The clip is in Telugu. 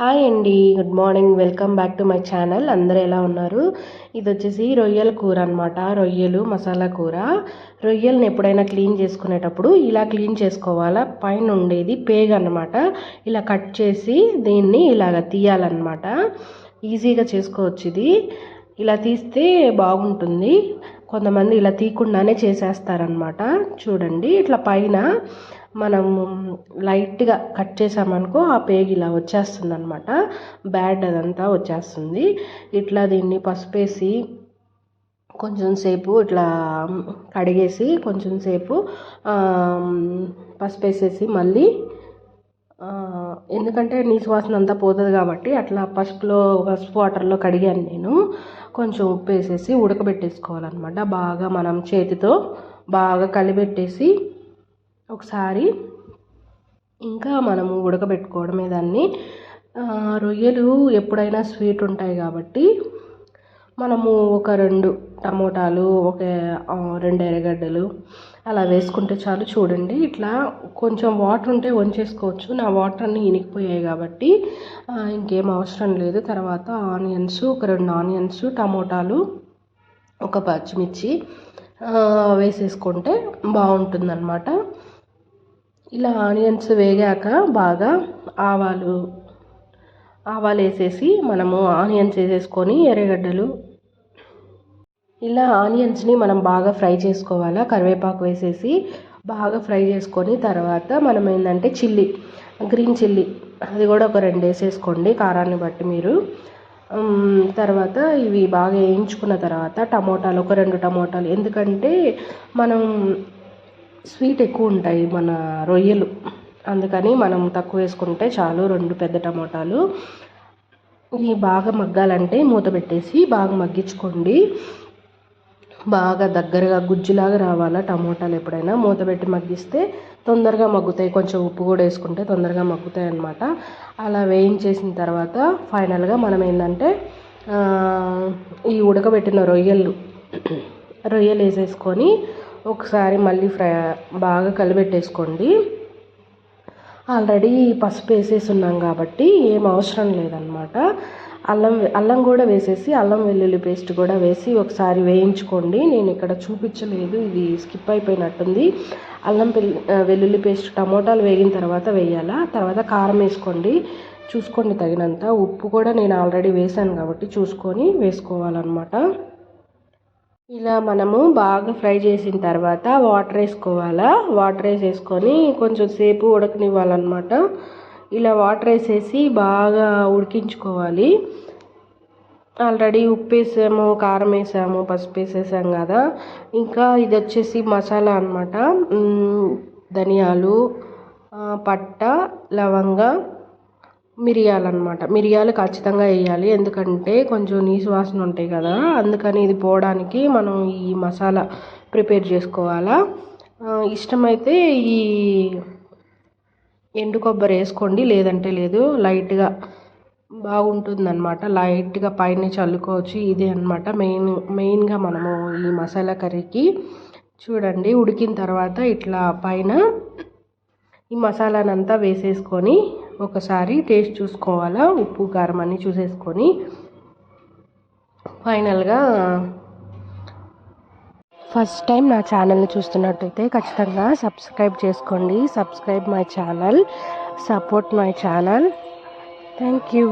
హాయ్ అండి good morning welcome back to my channel అందరూ ఎలా ఉన్నారు? ఇది వచ్చేసి రొయ్యల కూర అనమాట రొయ్యలు మసాలా కూర. రొయ్యలను ఎప్పుడైనా క్లీన్ చేసుకునేటప్పుడు ఇలా క్లీన్ చేసుకోవాలా? పైన ఉండేది పేగ అనమాట ఇలా కట్ చేసి దీన్ని ఇలాగ తీయాలన్నమాట. ఈజీగా చేసుకోవచ్చు ఇది. ఇలా తీస్తే బాగుంటుంది. కొంతమంది ఇలా తీయకుండానే చేసేస్తారనమాట చూడండి ఇట్లా పైన మనం లైట్గా కట్ చేసామనుకో ఆ పేగి ఇలా వచ్చేస్తుంది అనమాట బ్యాడ్ అదంతా వచ్చేస్తుంది. ఇట్లా దీన్ని పసుపేసి కొంచెం సేపు ఇట్లా కడిగేసి కొంచెం సేపు పసుపు వేసేసి మళ్ళీ ఎందుకంటే నీసు వాసన అంతా పోతుంది కాబట్టి అట్లా పసుపులో పసుపు వాటర్లో కడిగాను నేను. కొంచెం ఉప్పు వేసేసి ఉడకబెట్టేసుకోవాలన్నమాట. బాగా మనం చేతితో బాగా కలిపెట్టేసి ఒకసారి ఇంకా మనము ఉడకబెట్టుకోవడమే దాన్ని. రొయ్యలు ఎప్పుడైనా స్వీట్ ఉంటాయి కాబట్టి మనము ఒక రెండు టమోటాలు ఒక రెండు ఎర్రగడ్డలు అలా వేసుకుంటే చాలు చూడండి. ఇట్లా కొంచెం వాటర్ ఉంటే వంచేసుకోవచ్చు. నా వాటర్ అన్నీ ఇనికిపోయాయి కాబట్టి ఇంకేం అవసరం లేదు. తర్వాత ఆనియన్స్ ఒక రెండు ఆనియన్స్ టమోటాలు ఒక పచ్చిమిర్చి వేసేసుకుంటే బాగుంటుందన్నమాట. ఇలా ఆనియన్స్ వేగాక బాగా ఆవాలు ఆవాలు వేసేసి మనము ఆనియన్స్ వేసేసుకొని ఎర్రగడ్డలు. ఇలా ఆనియన్స్ని మనం బాగా ఫ్రై చేసుకోవాలా? కరివేపాకు వేసేసి బాగా ఫ్రై చేసుకొని తర్వాత మనం ఏంటంటే చిల్లీ గ్రీన్ చిల్లీ అది కూడా ఒక రెండు వేసేసుకోండి కారాన్ని బట్టి మీరు. తర్వాత ఇవి బాగా వేయించుకున్న తర్వాత టమోటాలు ఒక రెండు టమోటాలు. ఎందుకంటే మనం స్వీట్ ఎక్కువ ఉంటాయి మన రొయ్యలు. అందుకని మనం తక్కువ వేసుకుంటే చాలు రెండు పెద్ద టమోటాలు. ఇవి బాగా మగ్గాలంటే మూత పెట్టేసి బాగా మగ్గించుకోండి. బాగా దగ్గరగా గుజ్జులాగా రావాలా టమోటాలు ఎప్పుడైనా. మూత పెట్టి మగ్గిస్తే తొందరగా మగ్గుతాయి. కొంచెం ఉప్పు కూడా వేసుకుంటే తొందరగా మగ్గుతాయి అన్నమాట. అలా వేయించేసిన తర్వాత ఫైనల్గా మనం ఏంటంటే ఈ ఉడకబెట్టిన రొయ్యలు రొయ్యలు వేసేసుకొని ఒకసారి మళ్ళీ ఫ్రై బాగా కలిపెట్టేసుకోండి. ఆల్రెడీ పసుపు వేసేసి ఉన్నాం కాబట్టి ఏం అవసరం లేదనమాట అల్లం అల్లం కూడా వేసేసి అల్లం వెల్లుల్లి పేస్ట్ కూడా వేసి ఒకసారి వేయించుకోండి. నేను ఇక్కడ చూపించలేదు ఇది స్కిప్ అయిపోయినట్టుంది. అల్లం వెల్లుల్లి పేస్ట్ టమోటాలు వేగిన తర్వాత వేయాలా? తర్వాత కారం వేసుకోండి. చూసుకోండి తగినంత. ఉప్పు కూడా నేను ఆల్రెడీ వేసాను కాబట్టి చూసుకొని వేసుకోవాలన్నమాట. ఇలా మనము బాగా ఫ్రై చేసిన తర్వాత వాటర్ వేసుకోవాలా? వాటర్ వేసేసుకొని కొంచెం సేపు ఉడకనివ్వాలన్నమాట. ఇలా వాటర్ వేసేసి బాగా ఉడికించుకోవాలి. ఆల్రెడీ ఉప్పు వేసాము కారం వేసాము పసుపు వేసేసాం కదా. ఇంకా ఇది వచ్చేసి మసాలా అనమాట ధనియాలు పట్ట లవంగ మిరియాలు అనమాట మిరియాలు ఖచ్చితంగా వేయాలి. ఎందుకంటే కొంచెం నీసు వాసన ఉంటాయి కదా. అందుకని ఇది పోవడానికి మనం ఈ మసాలా ప్రిపేర్ చేసుకోవాలా. ఇష్టమైతే ఈ ఎండు కొబ్బరి వేసుకోండి. లేదంటే లేదు లైట్గా బాగుంటుందన్నమాట. లైట్గా పైన చల్లుకోవచ్చు. ఇదే అనమాట మెయిన్ మెయిన్గా మనము ఈ మసాలా కర్రీకి. చూడండి ఉడికిన తర్వాత ఇట్లా పైన ఈ మసాలానంతా వేసేసుకొని ఒకసారి టేస్ట్ చూసుకోవాలా? ఉప్పు కారం అన్ని చూసేసుకొని ఫైనల్గా ఫస్ట్ టైం నా ఛానల్ని చూస్తున్నట్టయితే ఖచ్చితంగా సబ్స్క్రైబ్ చేసుకోండి. Subscribe my channel support my channel. Thank you.